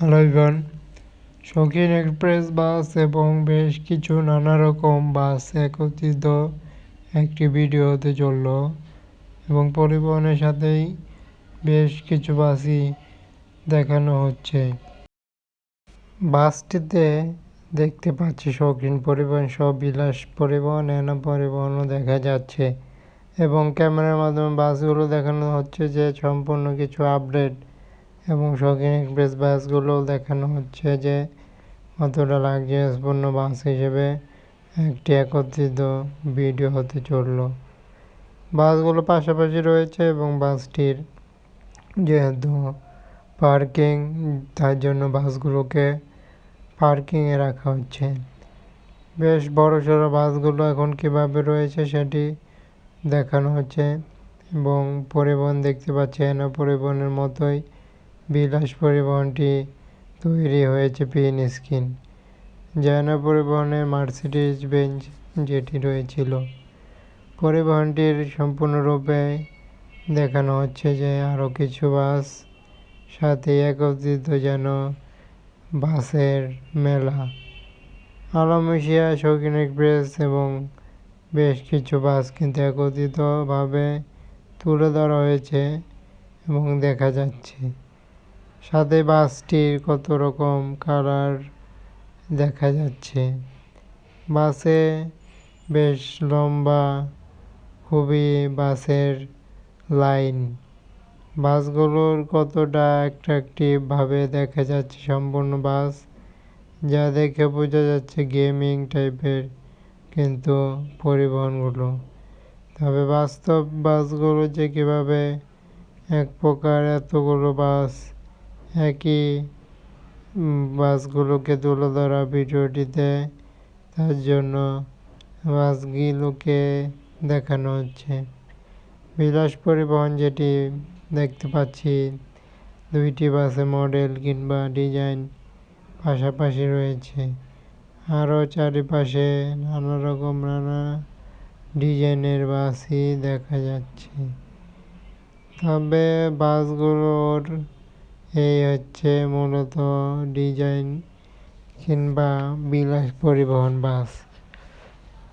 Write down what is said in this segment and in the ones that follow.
Hello Evan Shoukhin express bus এবং বেশ কিছু নানা রকম বাস একত্রিত একটি ভিডিও হতে চলল এবং পরিবহনের সাথেই বেশ কিছু বাসই দেখানো হচ্ছে। বাসটিতে দেখতে পাচ্ছি শৌখিন পরিবহন সব বিলাস পরিবহন এনা পরিবহনও দেখা যাচ্ছে এবং ক্যামেরার মাধ্যমে বাসগুলো দেখানো হচ্ছে যে সম্পূর্ণ কিছু আপডেট এবং শৌখিন এক্সপ্রেস বাসগুলোও দেখানো হচ্ছে যে কতটা লাক্সারিয়াসপূর্ণ বাস হিসেবে একটি একত্রিত ভিডিও হতে চলল। বাসগুলো পাশাপাশি রয়েছে এবং বাসটির যেহেতু পার্কিং, তার জন্য বাসগুলোকে পার্কিংয়ে রাখা হচ্ছে। বেশ বড় সড়ো বাসগুলো এখন কীভাবে রয়েছে সেটি দেখানো হচ্ছে এবং পরিবহন দেখতে পাচ্ছি এনা পরিবহনের মতোই বিলাস পরিবহনটি তৈরি হয়েছে পিন স্ক্রিন জয়না পরিবহনের মার্সিডিজ বেঞ্চ যেটি রয়েছিল। পরিবহনটির সম্পূর্ণরূপে দেখানো হচ্ছে যে আরও কিছু বাস সাথে একত্রিত যেন বাসের মেলা। আলমেশিয়া শৌখিন এক্সপ্রেস এবং বেশ কিছু বাস কিন্তু একত্রিতভাবে তুলে ধরা হয়েছে এবং দেখা যাচ্ছে। সাথে বাসটির কত রকম কালার দেখা যাচ্ছে। বাসে বেশ লম্বা, খুবই বাসের লাইন। বাসগুলোর কতটা অ্যাট্রাকটিভভাবে দেখা যাচ্ছে সম্পূর্ণ বাস, যা দেখে বোঝা যাচ্ছে গেমিং টাইপের কিন্তু পরিবহনগুলো। তবে বাস্তব বাসগুলো যে কীভাবে এক প্রকার এতগুলো বাস একই বাসগুলোকে তুলে ধরা ভিডিওটিতে। তার জন্য বাসগুলোকে দেখানো হচ্ছে। বিলাস পরিবহন যেটি দেখতে পাচ্ছি, দুইটি বাসে মডেল কিংবা ডিজাইন পাশাপাশি রয়েছে। আরও চারিপাশে নানা রকম নানা ডিজাইনের বাসই দেখা যাচ্ছে। তবে বাসগুলোর এই হচ্ছে মূলত ডিজাইন কিংবা বিলাস পরিবহন বাস।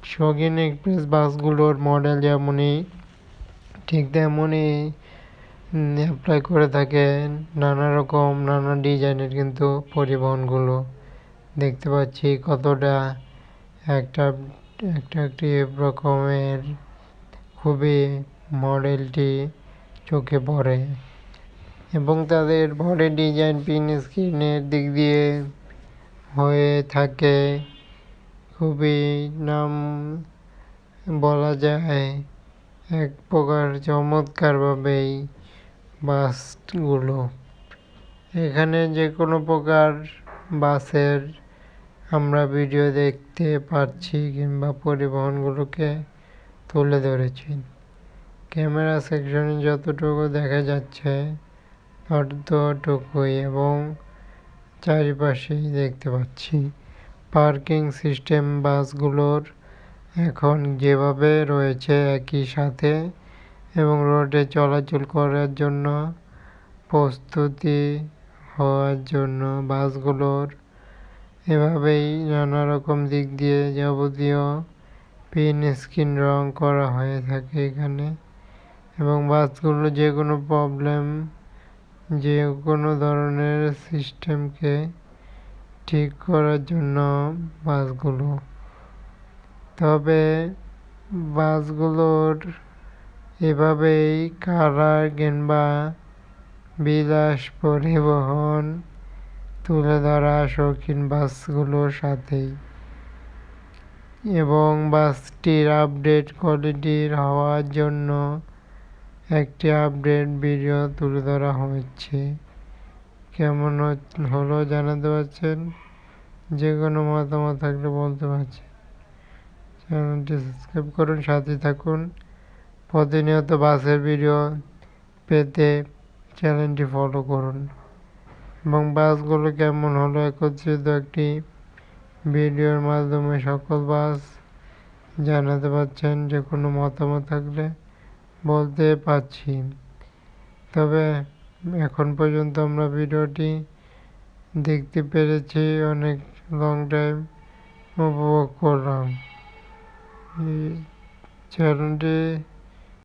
শৌখিন এক্সপ্রেস বাসগুলোর মডেল যেমনই, ঠিক তেমনই অ্যাপ্লাই করে থাকে নানা রকম, নানা ডিজাইনের কিন্তু পরিবহনগুলো। দেখতে পাচ্ছি কতটা একটা একটা একটি রকমের খুবই মডেলটি চোখে পড়ে। এবং তাদের বডি ডিজাইন পিন স্ক্রিনের দিক দিয়ে হয়ে থাকে। খুবই নাম বলা যায় এক প্রকার চমৎকারভাবেই বাসগুলো। এখানে যে কোনো প্রকার বাসের আমরা ভিডিও দেখতে পাচ্ছি কিংবা পরিবহনগুলোকে তুলে ধরেছি। ক্যামেরা সেকশনে যতটুকু দেখা যাচ্ছে ততটুকুই এবং চারিপাশেই দেখতে পাচ্ছি। পার্কিং সিস্টেম বাসগুলোর এখন যেভাবে রয়েছে একই সাথে এবং রোডে চলাচল করার জন্য প্রস্তুতি হওয়ার জন্য বাসগুলোর এভাবেই নানা রকম দিক দিয়ে যাবতীয় পিন স্ক্রিন রং করা হয়ে থাকে এখানে এবং বাসগুলো যে কোনো প্রবলেম যে কোনো ধরনের সিস্টেমকে ঠিক করার জন্য বাসগুলো। তবে বাসগুলোর এভাবেই কালার কিংবা বিলাস পরিবহন তুলে ধরা শৌখিন বাসগুলোর সাথেই। এবং বাসটির আপডেট কোয়ালিটির হওয়ার জন্য একটি আপডেট ভিডিও তুলে ধরা হচ্ছে কেমন হলো জানাতে পারছেন? যে কোনো মতামত থাকলে বলতে পারছেন চ্যানেলটি সাবস্ক্রাইব করুন, সাথে থাকুন। প্রতিনিয়ত বাসের ভিডিও পেতে চ্যানেলটি ফলো করুন। এবং বাসগুলো কেমন হলো? একত্রিত একটি ভিডিওর মাধ্যমে সকল বাস জানাতে পারছেন। যে কোনো মতামত থাকলে বলতে পারছি। তবে এখন পর্যন্ত আমরা ভিডিওটি দেখতে পেরেছি, অনেক লং টাইম উপভোগ করলাম। এই চ্যানেলটি